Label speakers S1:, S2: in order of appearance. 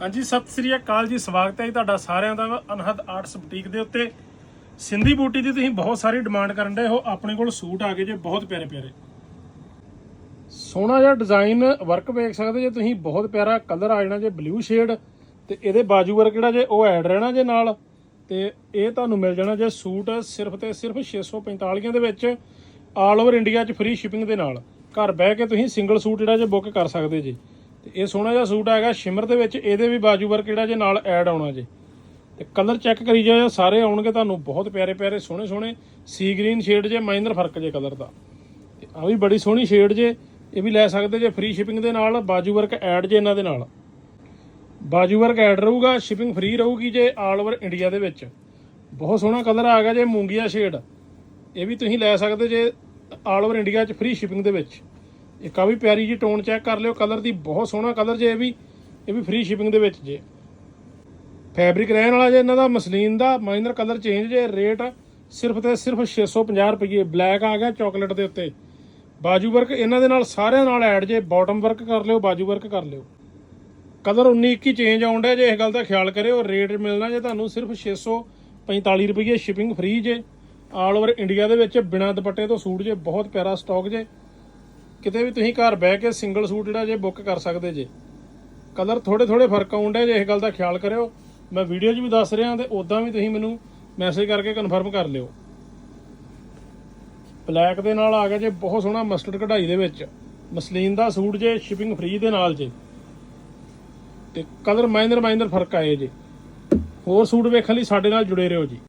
S1: ਹਾਂਜੀ, ਸਤਿ ਸ੍ਰੀ ਅਕਾਲ ਜੀ, ਸਵਾਗਤ ਹੈ ਜੀ ਤੁਹਾਡਾ ਸਾਰਿਆਂ ਦਾ ਅਨਹਦ ਆਰਟਸ ਬੁਟੀਕ ਦੇ ਉੱਤੇ। ਸਿੰਧੀ ਬੂਟੀ ਦੀ ਤੁਸੀਂ ਬਹੁਤ ਸਾਰੀ ਡਿਮਾਂਡ ਕਰਨ ਦੇ ਹੋ, ਆਪਣੇ ਕੋਲ ਸੂਟ ਆ ਗਏ ਜੇ, ਬਹੁਤ ਪਿਆਰੇ ਪਿਆਰੇ। ਸੋਹਣਾ ਜਿਹਾ ਡਿਜ਼ਾਈਨ ਵਰਕ ਵੇਖ ਸਕਦੇ ਜੇ ਤੁਸੀਂ, ਬਹੁਤ ਪਿਆਰਾ ਕਲਰ ਆ ਜਾਣਾ ਜੇ ਬਲੂ ਸ਼ੇਡ ਤੇ ਇਹਦੇ ਬਾਜੂ ਵਰਕ ਜਿਹੜਾ ਜੇ, ਉਹ ਐਡ ਰਹਿਣਾ ਜੇ ਨਾਲ। ਤੇ ਇਹ ਤੁਹਾਨੂੰ ਮਿਲ ਜਾਣਾ ਜੇ ਸੂਟ ਸਿਰਫ ਤੇ ਸਿਰਫ 645 ਦੇ ਵਿੱਚ ਆਲ ਓਵਰ ਇੰਡੀਆ 'ਚ ਫ੍ਰੀ ਸ਼ਿਪਿੰਗ ਦੇ ਨਾਲ। ਘਰ ਬਹਿ ਕੇ ਤੁਸੀਂ ਸਿੰਗਲ ਸੂਟ ਜਿਹੜਾ ਜੇ ਬੁੱਕ ਕਰ ਸਕਦੇ ਜੀ। ਤੇ ਇਹ ਸੋਹਣਾ ਜਿਹਾ ਸੂਟ ਹੈਗਾ, ਸ਼ਿਮਰ ਦੇ ਵਿੱਚ, ਇਹਦੇ ਵੀ ਬਾਜੂ ਵਰਕ ਜਿਹੜਾ ਜੇ ਨਾਲ ਐਡ ਆਉਣਾ ਜੇ। ਤੇ ਕਲਰ ਚੈੱਕ ਕਰੀ ਜਾਓ ਸਾਰੇ ਆਉਣਗੇ ਤੁਹਾਨੂੰ, ਬਹੁਤ ਪਿਆਰੇ ਪਿਆਰੇ, ਸੋਹਣੇ ਸੋਹਣੇ ਸੀ ਗ੍ਰੀਨ ਸ਼ੇਡ ਜੇ ਮਾਈਨਰ ਫ਼ਰਕ ਜੇ ਕਲਰ ਦਾ। ਤੇ ਆ ਵੀ ਬੜੀ ਸੋਹਣੀ ਸ਼ੇਡ ਜੇ, ਇਹ ਵੀ ਲੈ ਸਕਦੇ ਜੇ ਫ੍ਰੀ ਸ਼ਿਪਿੰਗ ਦੇ ਨਾਲ, ਬਾਜੂ ਵਰਕ ਐਡ ਜੇ ਇਹਨਾਂ ਦੇ ਨਾਲ। ਬਾਜੂ ਵਰਕ ਐਡ ਰਹੂਗਾ ਸ਼ਿਪਿੰਗ ਫ੍ਰੀ ਰਹੂਗੀ ਜੇ ਆਲ ਓਵਰ ਇੰਡੀਆ ਦੇ ਵਿੱਚ। ਬਹੁਤ ਸੋਹਣਾ ਕਲਰ ਆ ਗਿਆ ਜੇ, ਮੂੰਗੀਆ ਸ਼ੇਡ ਇਹ ਵੀ ਤੁਸੀਂ ਲੈ ਸਕਦੇ ਜੇ ਆਲ ਓਵਰ ਇੰਡੀਆ 'ਚ ਫ੍ਰੀ ਸ਼ਿਪਿੰਗ ਦੇ ਵਿੱਚ। ਇੱਕ ਆ ਵੀ ਪਿਆਰੀ ਜੀ ਟੋਨ ਚੈੱਕ ਕਰ ਲਿਓ, ਕਲਰ ਦੀ ਬਹੁਤ ਸੋਹਣਾ ਕਲਰ ਜੇ ਇਹ ਵੀ ਇਹ ਵੀ ਫ੍ਰੀ ਸ਼ਿਪਿੰਗ ਦੇ ਵਿੱਚ ਜੇ। ਫੈਬਰਿਕ ਰਹਿਣ ਵਾਲਾ ਜੇ ਇਹਨਾਂ ਦਾ, ਮਸਲੀਨ ਦਾ ਮਾਈਨਰ ਕਲਰ ਚੇਂਜ ਜੇ ਰੇਟ ਸਿਰਫ ਤੇ ਸਿਰਫ 650 ਰੁਪਏ ਬਲੈਕ ਆ ਗਿਆ ਚਾਕਲੇਟ ਦੇ ਉੱਤੇ। ਬਾਜੂ ਵਰਕ ਇਹਨਾਂ ਦੇ ਨਾਲ, ਸਾਰਿਆਂ ਨਾਲ ਐਡ ਜੇ। ਬਾਟਮ ਵਰਕ ਕਰ ਲਿਓ, ਬਾਜੂ ਵਰਕ ਕਰ ਲਿਓ। ਕਲਰ 19 21 ਚੇਂਜ ਆਉਂਦਾ ਜੇ ਇਸ ਗੱਲ ਦਾ ਖਿਆਲ ਕਰਿਓ। ਰੇਟ ਮਿਲਣਾ ਜੇ ਤੁਹਾਨੂੰ ਸਿਰਫ 645 ਰੁਪਏ ਸ਼ਿਪਿੰਗ ਫ੍ਰੀ ਜੇ। ਆਲ ਓਵਰ ਇੰਡੀਆ ਦੇ ਵਿੱਚ ਬਿਨਾਂ ਦੁਪੱਟੇ ਤੋਂ ਸੂਟ ਜੇ, ਬਹੁਤ ਪਿਆਰਾ ਸਟਾਕ ਜੇ। ਕਿਤੇ ਵੀ ਤੁਸੀਂ ਘਰ ਬਹਿ ਕੇ ਸਿੰਗਲ ਸੂਟ ਜਿਹੜਾ ਜੇ ਬੁੱਕ ਕਰ ਸਕਦੇ ਜੇ। ਕਲਰ ਥੋੜੇ ਥੋੜੇ ਫ਼ਰਕ ਆਉਂਦਾ ਜੇ ਇਸ ਗੱਲ ਦਾ ਖਿਆਲ ਕਰਿਓ। ਮੈਂ ਵੀਡੀਓ 'ਚ ਵੀ ਦੱਸ ਰਿਹਾ ਤੇ ਉਦਾਂ ਵੀ ਤੁਸੀਂ ਮੈਨੂੰ ਮੈਸੇਜ ਕਰਕੇ ਕਨਫਰਮ ਕਰ ਲਿਓ। ਬਲੈਕ ਦੇ ਨਾਲ ਆ ਗਿਆ ਜੇ ਬਹੁਤ ਸੋਹਣਾ ਮਸਟਰਡ ਕਢਾਈ ਦੇ ਵਿੱਚ। ਮਸਲੀਨ ਦਾ ਸੂਟ ਜੇ ਸ਼ਿਪਿੰਗ ਫ੍ਰੀ ਦੇ ਨਾਲ ਜੇ। ਤੇ ਕਲਰ ਮਾਈਨਰ ਮਾਈਨਰ ਫ਼ਰਕ ਆਏ ਜੇ। ਹੋਰ ਸੂਟ ਵੇਖਣ ਲਈ ਸਾਡੇ ਨਾਲ ਜੁੜੇ ਰਹੋ ਜੀ।